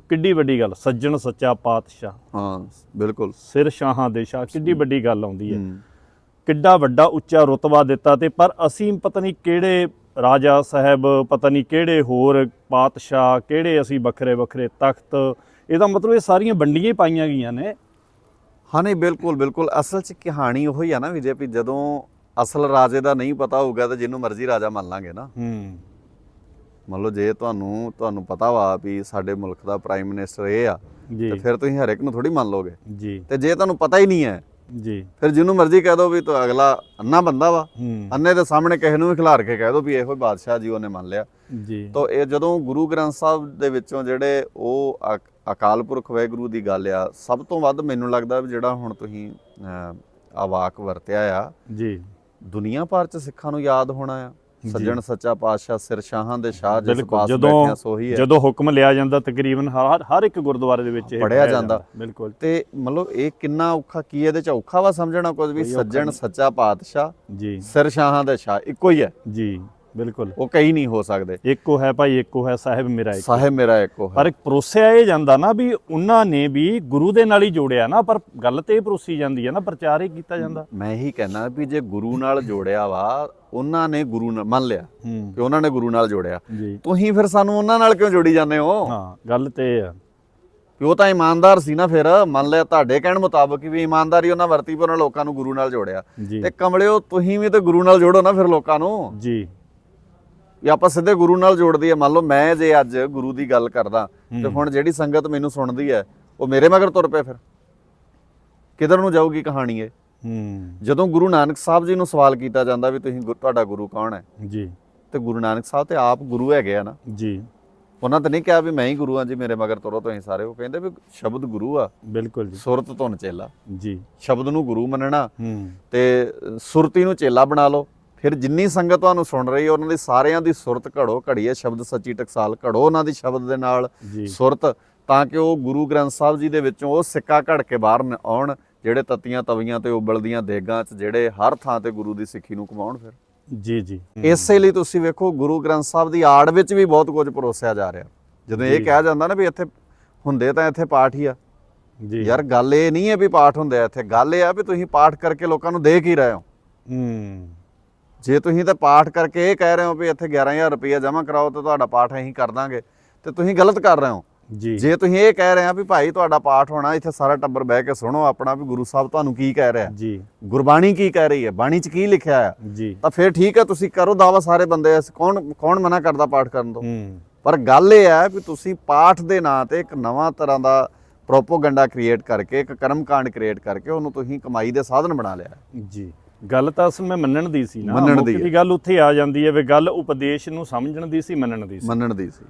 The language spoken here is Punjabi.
ਕਿੱਡੀ ਵੱਡੀ ਗੱਲ ਸੱਜਣ ਸੱਚਾ ਪਾਤਸ਼ਾਹ। ਹਾਂ ਬਿਲਕੁਲ। ਸਿਰ ਸ਼ਾਹਾਂ ਦੇ ਸ਼ਾਹ ਕਿੱਡੀ ਵੱਡੀ ਗੱਲ ਆਉਂਦੀ ਹੈ। ਕਿੱਡਾ ਵੱਡਾ ਉੱਚਾ ਰੁਤਬਾ ਦਿੱਤਾ ਤੇ ਪਰ ਅਸੀਂ ਪਤਾ ਨਹੀਂ ਕਿਹੜੇ ਰਾਜਾ ਸਾਹਿਬ ਪਤਾ ਨਹੀਂ ਕਿਹੜੇ ਹੋਰ ਪਾਤਸ਼ਾਹ ਕਿਹੜੇ ਅਸੀਂ ਵੱਖਰੇ ਵੱਖਰੇ ਤਖਤ ਇਹਦਾ ਮਤਲਬ ਇਹ ਸਾਰੀਆਂ ਵੰਡੀਆਂ ਹੀ ਪਾਈਆਂ ਗਈਆਂ ਨੇ। ਹਾਂ ਨਹੀਂ ਬਿਲਕੁਲ ਬਿਲਕੁਲ। ਅਸਲ 'ਚ ਕਹਾਣੀ ਉਹੀ ਆ ਨਾ ਵਿਜੇ ਵੀ ਜਦੋਂ ਅਸਲ ਰਾਜੇ ਦਾ ਨਹੀਂ ਪਤਾ ਹੋਊਗਾ ਤਾਂ ਜਿਹਨੂੰ ਮਰਜ਼ੀ ਰਾਜਾ ਮੰਨ ਲਾਂਗੇ ਨਾ। ਹੂੰ। ਮੰਨ ਲਓ ਜੇ ਤੁਹਾਨੂੰ ਤੁਹਾਨੂੰ ਪਤਾ ਵਾ ਵੀ ਸਾਡੇ ਮੁਲਕ ਦਾ ਪ੍ਰਾਈਮ ਮਿਨਿਸਟਰ ਇਹ ਆ ਜੀ। ਤੇ ਫਿਰ ਤੁਸੀਂ ਹਰ ਇੱਕ ਨੂੰ ਥੋੜੀ ਮੰਨ ਲਓਗੇ। ਜੀ। ਤੇ ਜੇ ਤੁਹਾਨੂੰ ਪਤਾ ਹੀ ਨਹੀਂ ਹੈ ਜੀ। ਫਿਰ ਜਿਹਨੂੰ ਮਰਜ਼ੀ ਕਹਿ ਦੋ ਵੀ ਤੋ ਅਗਲਾ ਅੰਨਾ ਬੰਦਾ ਵਾ। ਅੰਨੇ ਦੇ ਸਾਹਮਣੇ ਕਿਸੇ ਨੂੰ ਵੀ ਖਿਲਾਰ ਕੇ ਕਹਿ ਦੋ ਵੀ ਇਹੋ ਬਾਦਸ਼ਾਹ ਜੀ ਉਹਨੇ ਮੰਨ ਲਿਆ। ਜੀ। ਤੋ ਇਹ ਜਦੋਂ ਗੁਰੂ ਗ੍ਰੰਥ ਸਾਹਿਬ ਦੇ ਵਿੱਚੋਂ ਜਿਹੜੇ ਉਹ ਅਕ- ਅਕਾਲ ਪੁਰਖ ਵਾਹਿਗੁਰੂ ਦੀ ਗੱਲ ਆ ਸਭ ਤੋਂ ਵੱਧ ਮੈਨੂੰ ਲੱਗਦਾ ਵੀ ਜਿਹੜਾ ਹੁਣ ਤੁਸੀਂ ਅਹ, ਆ ਵਾਕ ਵਰਤਿਆ ਆ ਜੀ। ਦੁਨੀਆ ਭਰ ਚ ਸਿੱਖਾਂ ਨੂੰ ਯਾਦ ਹੋਣਾ ਆ। ਸੱਜਣ ਸੱਚਾ ਪਾਤਸ਼ਾਹ ਸਿਰ ਸ਼ਾਹਾਂ ਦੇ ਸ਼ਾਹ ਜਿਸ ਪਾਸ ਬੈਠਿਆ ਸੋਹੀ ਹੈ। ਜਦੋਂ ਹੁਕਮ ਲਿਆ ਜਾਂਦਾ ਤਕਰੀਬਨ ਹਰ ਹਰ ਇੱਕ ਗੁਰਦੁਆਰੇ ਦੇ ਵਿੱਚ ਇਹ ਪੜ੍ਹਿਆ ਜਾਂਦਾ। ਬਿਲਕੁਲ। ਤੇ ਮਤਲਬ ਇਹ ਕਿੰਨਾ ਔਖਾ ਕੀ ਇਹਦੇ ਚ ਔਖਾ ਵਾ ਸਮਝਣਾ ਕੁਝ ਵੀ? ਸੱਜਣ। ਸੱਚਾ ਪਾਤਸ਼ਾਹ ਜੀ। ਸਿਰ ਸ਼ਾਹਾਂ ਦੇ ਸ਼ਾਹ ਇੱਕੋ ਹੀ ਹੈ। ਜੀ। ਬਿਲਕੁਲ। ਉਹ ਕਈ ਨਹੀਂ ਹੋ ਸਕਦੇ। ਇੱਕੋ ਹੈ ਭਾਈ ਇੱਕੋ ਹੈ ਸਾਹਿਬ ਮੇਰਾ ਇੱਕ। ਸਾਹਿਬ ਮੇਰਾ ਇੱਕੋ ਹੈ। ਪਰ ਇੱਕ ਪਰੋਸਿਆ ਇਹ ਜਾਂਦਾ ਨਾ ਵੀ ਉਹਨਾਂ ਨੇ ਵੀ ਗੁਰੂ ਦੇ ਨਾਲ ਹੀ ਜੋੜਿਆ ਨਾ ਪਰ ਗੱਲ ਤੇ ਪਰੋਸੀ ਜਾਂਦੀ ਹੈ ਨਾ ਪ੍ਰਚਾਰ ਹੀ ਕੀਤਾ ਜਾਂਦਾ। ਮੈਂ ਇਹੀ ਕਹਿਣਾ ਵੀ ਜੇ ਗੁਰੂ ਨਾਲ ਜੋੜਿਆ ਵਾ ਉਹਨਾਂ ਨੇ ਗੁਰੂ ਨਾਲ ਮੰਨ ਲਿਆ ਕਿ ਉਹਨਾਂ ਨੇ ਗੁਰੂ ਨਾਲ ਜੋੜਿਆ। ਤੁਸੀਂ ਫਿਰ ਸਾਨੂੰ ਉਹਨਾਂ ਨਾਲ ਕਿਉਂ ਜੋੜੀ ਜਾਂਦੇ ਹੋ? ਹਾਂ ਗੱਲ ਤੇ ਆ। ਕਿ ਉਹ ਤਾਂ ਇਮਾਨਦਾਰ ਸੀ ਨਾ ਫਿਰ। ਮੰਨ ਲਿਆ ਤੁਹਾਡੇ ਕਹਿਣ ਮੁਤਾਬਕ ਵੀ ਇਮਾਨਦਾਰੀ ਉਹਨਾਂ ਵਰਤੀ ਪਰ ਉਹਨਾਂ ਲੋਕਾਂ ਨੂੰ ਗੁਰੂ ਨਾਲ ਜੋੜਿਆ। ਤੇ ਕਮਲਿਓ ਤੁਸੀਂ ਵੀ ਤੇ ਗੁਰੂ ਨਾਲ ਜੋੜੋ ਨਾ ਫਿਰ ਲੋਕਾਂ ਨੂੰ। ਜੀ। ਵੀ ਆਪਾਂ ਸਿੱਧੇ ਗੁਰੂ ਨਾਲ ਜੋੜ ਦਈਏ ਮੰਨ ਲਓ ਮੈਂ ਜੇ ਅੱਜ ਗੁਰੂ ਦੀ ਗੱਲ ਕਰਦਾ ਤੇ ਹੂੰ। ਹੁਣ ਜਿਹੜੀ ਸੰਗਤ ਮੈਨੂੰ ਸੁਣਦੀ ਹੈ ਉਹ ਮੇਰੇ ਮਗਰ ਤੁਰ ਪਏ ਫਿਰ। ਕਿੱਧਰ ਨੂੰ ਜਾਊਗੀ ਕਹਾਣੀ ਇਹ? ਹੂੰ। ਜਦੋਂ ਗੁਰੂ ਨਾਨਕ ਸਾਹਿਬ ਜੀ ਨੂੰ ਸਵਾਲ ਕੀਤਾ ਜਾਂਦਾ ਵੀ ਤੁਸੀਂ ਤੁਹਾਡਾ ਗੁਰੂ ਕੌਣ ਹੈ? ਜੀ। ਤੇ ਗੁਰੂ ਨਾਨਕ ਸਾਹਿਬ ਤੇ ਆਪ ਗੁਰੂ ਹੈਗੇ ਆ ਨਾ। ਜੀ। ਉਹਨਾਂ ਤਾਂ ਨਹੀਂ ਕਿਹਾ ਵੀ ਮੈਂ ਹੀ ਗੁਰੂ ਹਾਂ ਜੀ ਮੇਰੇ ਮਗਰ ਤੁਰੋ ਤੁਸੀਂ ਸਾਰੇ। ਉਹ ਕਹਿੰਦੇ ਵੀ ਸ਼ਬਦ ਗੁਰੂ ਆ। ਬਿਲਕੁਲ ਜੀ। ਸੁਰਤ ਧੁਨ ਚੇਲਾ। ਜੀ। ਸ਼ਬਦ ਨੂੰ ਗੁਰੂ ਮੰਨਣਾ। ਹੂੰ। ਤੇ ਸੁਰਤੀ ਨੂੰ ਚੇਲਾ ਬਣਾ ਲਓ। ਫਿਰ ਜਿੰਨੀ ਸੰਗਤ ਤੁਹਾਨੂੰ ਸੁਣ ਰਹੀ ਹੈ ਉਹਨਾਂ ਦੀ ਸਾਰਿਆਂ ਦੀ ਸੁਰਤ ਘੜੋ ਘੜੀਏ ਸ਼ਬਦ ਸੱਚੀ ਟਕਸਾਲ ਘੜੋ ਉਹਨਾਂ ਦੀ ਸ਼ਬਦ ਦੇ ਨਾਲ ਸੁਰਤ ਤਾਂ ਕਿ ਉਹ ਗੁਰੂ ਗ੍ਰੰਥ ਸਾਹਿਬ ਜੀ ਦੇ ਵਿੱਚੋਂ ਉਹ ਸਿੱਕਾ ਘੜ ਕੇ ਬਾਹਰ ਆਉਣ ਜਿਹੜੇ ਤਤੀਆਂ ਤਵੀਆਂ ਤੇ ਉਬਲਦੀਆਂ ਦੇਗਾਂ 'ਚ ਜਿਹੜੇ ਹਰ ਥਾਂ ਤੇ ਗੁਰੂ ਦੀ ਸਿੱਖੀ ਨੂੰ ਕਮਾਉਣ ਫਿਰ। ਜੀ ਜੀ। ਇਸੇ ਲਈ ਤੁਸੀਂ ਵੇਖੋ ਗੁਰੂ ਗ੍ਰੰਥ ਸਾਹਿਬ ਦੀ ਆੜ ਵਿੱਚ ਵੀ ਬਹੁਤ ਕੁਝ ਪਰੋਸਿਆ ਜਾ ਰਿਹਾ। ਜਦੋਂ ਇਹ। ਕਿਹਾ ਜਾਂਦਾ ਨਾ ਵੀ ਇੱਥੇ ਹੁੰਦੇ ਤਾਂ ਇੱਥੇ ਪਾਠ ਹੀ ਆ। ਜੀ। ਯਾਰ ਗੱਲ ਇਹ ਨਹੀਂ ਹੈ ਵੀ ਪਾਠ ਹੁੰਦੇ ਆ ਇੱਥੇ। ਗੱਲ ਇਹ ਆ ਵੀ ਤੁਸੀਂ ਪਾਠ ਕਰਕੇ ਲੋਕਾਂ ਨੂੰ ਦੇ ਕੀ ਰਹੇ ਹੋ। ਹੂੰ। ਜੇ ਤੁਸੀਂ ਤਾਂ ਪਾਠ ਕਰਕੇ ਇਹ ਕਹਿ ਰਹੇ ਹੋ ਵੀ ਇੱਥੇ 11000 ਰੁਪਏ ਜਮ੍ਹਾਂ ਕਰਾਓ ਤੇ ਤੁਹਾਡਾ ਪਾਠ ਅਸੀਂ ਕਰ ਦਾਂਗੇ ਤੇ ਤੁਸੀਂ ਗਲਤ ਕਰ ਰਹੇ ਹੋ। ਜੀ। ਜੇ ਤੁਸੀਂ ਇਹ ਕਹਿ ਰਹੇ ਆ ਵੀ ਭਾਈ ਤੁਹਾਡਾ ਪਾਠ ਹੋਣਾ ਇੱਥੇ ਸਾਰਾ ਟੱਬਰ ਬਹਿ ਕੇ ਸੁਣੋ ਆਪਣਾ ਵੀ ਗੁਰੂ ਸਾਹਿਬ ਤੁਹਾਨੂੰ ਕੀ ਕਹਿ ਰਿਹਾ। ਜੀ। ਗੁਰਬਾਣੀ ਕੀ ਕਹਿ ਰਹੀ ਹੈ? ਬਾਣੀ 'ਚ ਕੀ ਲਿਖਿਆ ਆ? ਜੀ। ਤਾਂ ਫਿਰ ਠੀਕ ਹੈ ਤੁਸੀਂ ਕਰੋ ਦਾਵਾ ਸਾਰੇ ਬੰਦੇ ਅਸੀਂ ਕੌਣ ਕੌਣ ਮਨਾ ਕਰਦਾ ਪਾਠ ਕਰਨ ਤੋਂ? ਹੂੰ। ਪਰ ਗੱਲ ਇਹ ਹੈ ਵੀ ਤੁਸੀਂ ਪਾਠ ਦੇ ਨਾਂ ਤੇ ਇੱਕ ਨਵਾਂ ਤਰ੍ਹਾਂ ਦਾ ਪ੍ਰੋਪੋਗੈਂਡਾ ਕ੍ਰੀਏਟ ਕਰਕੇ ਇੱਕ ਕਰਮਕਾਂਡ ਕ੍ਰੀਏਟ ਕਰਕੇ ਉਹਨੂੰ ਤੁਸੀਂ ਕਮਾਈ ਦੇ ਸਾਧਨ ਬਣਾ ਲਿਆ। ਜੀ। ਗੱਲ ਤਾਂ ਅਸਲ ਮੈਂ ਮੰਨਣ ਦੀ ਸੀ ਨਾ। ਮੰਨਣ ਮੁੱਖ ਦੀ। ਦੀ ਗੱਲ ਉੱਥੇ ਆ ਜਾਂਦੀ ਹੈ ਵੀ ਗੱਲ ਉਪਦੇਸ਼ ਨੂੰ ਸਮਝਣ ਦੀ ਸੀ ਮੰਨਣ ਦੀ ਸੀ। ਮੰਨਣ ਦੀ ਸੀ।